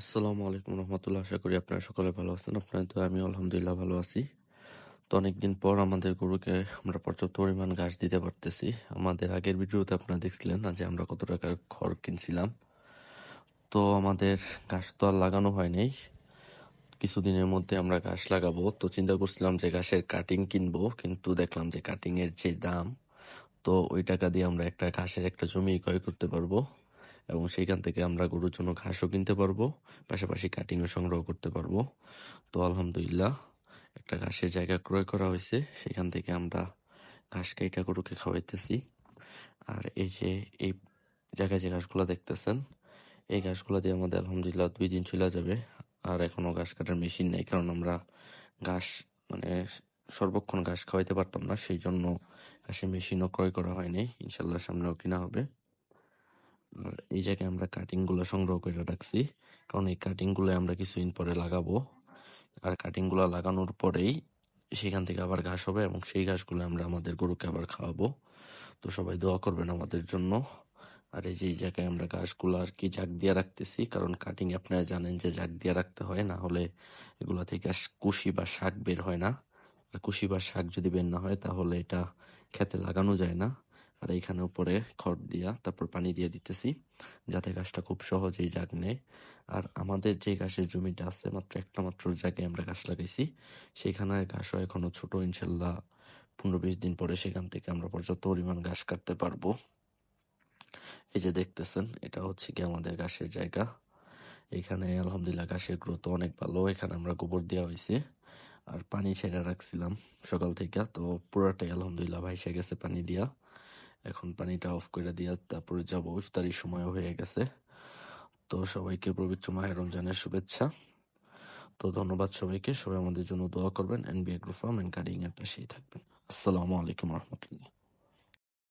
আসসালামু আলাইকুম রহমতুল্লাহ। আশা করি আপনারা সকলে ভালো আছেন। আপনাদের তো আমি আলহামদুলিল্লাহ ভালো আছি। তো অনেকদিন পর আমাদের গরুকে আমরা পর্যাপ্ত পরিমাণ ঘাস দিতে পারতেছি। আমাদের আগের ভিডিওতে আপনারা দেখছিলেন না যে আমরা কত টাকার খড় কিনছিলাম। তো আমাদের ঘাস তো আর লাগানো হয় নাই। কিছুদিনের মধ্যে আমরা ঘাস লাগাবো। তো চিন্তা করছিলাম যে ঘাসের কাটিং কিনবো, কিন্তু দেখলাম যে কাটিংয়ের যে দাম, তো ওই টাকা দিয়ে আমরা একটা ঘাসের একটা জমি ক্রয় করতে পারব। এবং সেইখান থেকে আমরা গরুর জন্য ঘাসও কিনতে পারব, পাশাপাশি কাটিংও সংগ্রহ করতে পারব। তো আলহামদুলিল্লাহ, একটা ঘাসের জায়গা ক্রয় করা হয়েছে, সেখান থেকে আমরা ঘাস কাইটা গরুকে খাওয়াইতেছি। আর এই যে, এই জায়গায় যে ঘাসগুলো দেখতেছেন, এই ঘাসগুলো দিয়ে আমাদের আলহামদুলিল্লাহ দুই দিন চলে যাবে। আর এখনও ঘাস কাটার মেশিন নেই, কারণ আমরা ঘাস মানে সর্বক্ষণ ঘাস খাওয়াইতে পারতাম না, সেই জন্য ঘাসের মেশিনও ক্রয় করা হয়নি। ইনশাল্লাহ সামনেও কিনা হবে। আর এই জায়গায় আমরা কাটিংগুলো সংগ্রহ করে রাখছি। কারণ এই কাটিংগুলো আমরা কিছুদিন পরে লাগাবো। আর কাটিংগুলো লাগানোর পরেই সেখান থেকে আবার ঘাস হবে এবং সেই ঘাসগুলো আমরা আমাদের গরুকে আবার খাওয়াবো। তো সবাই দোয়া করবেন আমাদের জন্য। আর এই যে এই জায়গায় আমরা ঘাসগুলো আর কি জাগ দিয়ে রাখতেছি, কারণ কাটিং আপনারা জানেন যে জাগ দিয়ে রাখতে হয়, না হলে এগুলো থেকে কুশি বা শাক বের হয় না। আর কুশি বা শাক যদি বের না হয়, তাহলে এটা খেতে লাগানো যায় না। আর এইখানে উপরে খড় দিয়া তারপর পানি দিয়ে দিতেছি, যাতে গাছটা খুব সহজেই জাগ নেয়। আর আমাদের যে ঘাসের জমিটা আছে, মাত্র একটা মাত্র জায়গায় আমরা গাছ লাগাইছি, সেখানে ঘাসও এখনও ছোট, ইনশাল্লাহ পনেরো বিশ দিন পরে সেখান থেকে আমরা পর্যাপ্ত পরিমাণ ঘাস কাটতে পারব। এই যে দেখতেছেন, এটা হচ্ছে কি আমাদের ঘাসের জায়গা। এখানে আলহামদুলিল্লাহ ঘাসের গ্রোথ অনেক ভালো, এখানে আমরা গোবর দেওয়া হয়েছে। আর পানি ছেড়ে রাখছিলাম সকাল থেকে, তো পুরাটাই আলহামদুলিল্লাহ ভাইসে গেছে পানি দিয়া। এখন পানিটা অফ করে দিয়া তারপরে যাব। ইফতারির সময় হয়ে গেছে। তো সবাইকে পবিত্র মাহের রমজানের শুভেচ্ছা। তো ধন্যবাদ সবাইকে। সবাই আমাদের জন্য দোয়া করবেন। NBA group farm and caring এর পাশেই থাকবেন। আসসালামু আলাইকুম রহমতুল্লাহ।